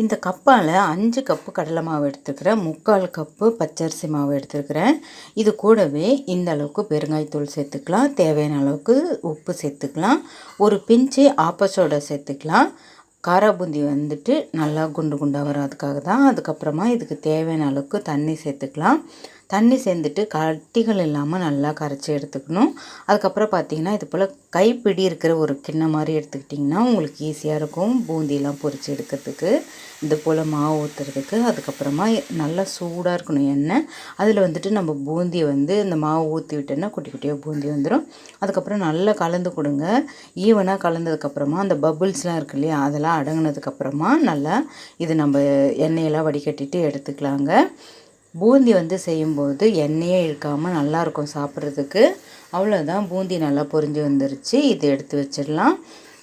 இந்த கப்பால் அஞ்சு கப்பு கடலை மாவு எடுத்துருக்கிறேன் முக்கால் கப்பு பச்சரிசி மாவு எடுத்துருக்கிறேன் இது கூடவே இந்த அளவுக்கு பெருங்காயத்தூள் சேர்த்துக்கலாம். தேவையான அளவுக்கு உப்பு சேர்த்துக்கலாம். ஒரு பிஞ்சு ஆப்பச்சோடா சேர்த்துக்கலாம். காரா பூந்தி வந்துட்டு நல்லா குண்டு குண்டாக வரும் அதுக்காக தான். அதுக்கப்புறமா இதுக்கு தேவையான அளவுக்கு தண்ணி சேர்த்துக்கலாம். தண்ணி சேர்ந்துட்டு கட்டிகள் இல்லாமல் நல்லா கரைச்சி எடுத்துக்கணும். அதுக்கப்புறம் பார்த்தீங்கன்னா இது போல் கைப்பிடி இருக்கிற ஒரு கிண்ணம் மாதிரி எடுத்துக்கிட்டிங்கன்னா உங்களுக்கு ஈஸியாக இருக்கும். பூந்தியெலாம் பொரித்து எடுக்கிறதுக்கு இது போல் மாவு ஊற்றுறதுக்கு அதுக்கப்புறமா நல்லா சூடாக இருக்கணும் எண்ணெய். அதில் வந்துட்டு நம்ம பூந்தியை வந்து இந்த மாவு ஊற்றி விட்டோன்னா குட்டி குட்டியாக பூந்தி வந்துடும் அதுக்கப்புறம் நல்லா கலந்து கொடுங்க. ஈவனாக கலந்ததுக்கப்புறமா அந்த பபுள்ஸ்லாம் இருக்கு இல்லையா அதெல்லாம் அடங்கினதுக்கப்புறமா நல்லா இது நம்ம எண்ணெயெல்லாம் வடிகட்டிட்டு எடுத்துக்கலாங்க. பூந்தி வந்து செய்யும்போது எண்ணெயே இழுக்காமல் நல்லாயிருக்கும் சாப்பிட்றதுக்கு. அவ்வளோதான் பூந்தி நல்லா பொரிஞ்சு வந்துருச்சு. இது எடுத்து வச்சிடலாம்.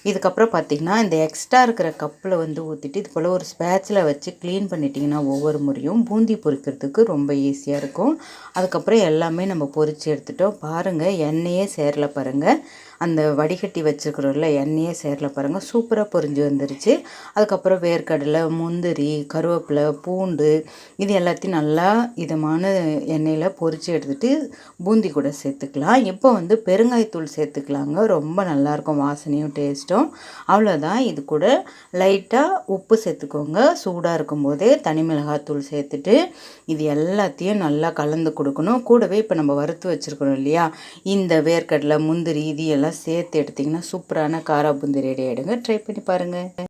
இதுக்கப்புறம் பார்த்திங்கன்னா இந்த எக்ஸ்ட்ரா இருக்கிற கப்பில் வந்து ஊற்றிட்டு இது போல் ஒரு ஸ்பேச்சில் வச்சு க்ளீன் பண்ணிட்டிங்கன்னா ஒவ்வொரு முறையும் பூந்தி பொரிக்கிறதுக்கு ரொம்ப ஈஸியாக இருக்கும். அதுக்கப்புறம் எல்லாமே நம்ம பொரித்து எடுத்துட்டோம். பாருங்கள் எண்ணெயே சேரல பாருங்கள் அந்த வடிகட்டி வச்சுருக்கிறோம்ல எண்ணெயே சேரில் பாருங்கள் சூப்பராக பொரிஞ்சு வந்துருச்சு. அதுக்கப்புறம் வேர்க்கடலை முந்திரி கருவேப்பிலை பூண்டு இது எல்லாத்தையும் நல்லா இதமான எண்ணெயில் பொரித்து எடுத்துகிட்டு பூந்தி கூட சேர்த்துக்கலாம். இப்போ வந்து பெருங்காயத்தூள் சேர்த்துக்கலாங்க. ரொம்ப நல்லாயிருக்கும் வாசனையும் டேஸ்ட்டும். அவ்வளோதான். இது கூட லைட்டாக உப்பு சேர்த்துக்கோங்க. சூடாக இருக்கும்போதே தனி மிளகாத்தூள் சேர்த்துட்டு இது எல்லாத்தையும் நல்லா கலந்து கொடுக்கணும். கூடவே இப்போ நம்ம வறுத்து வச்சுருக்கணும் இல்லையா? இந்த வேர்க்கடலை முந்திரி இது எல்லாம் சேர்த்து எடுத்திங்கன்னா சூப்பரான காரா பூந்தி ரெடி ஆகிடுங்க ட்ரை பண்ணி பாருங்கள்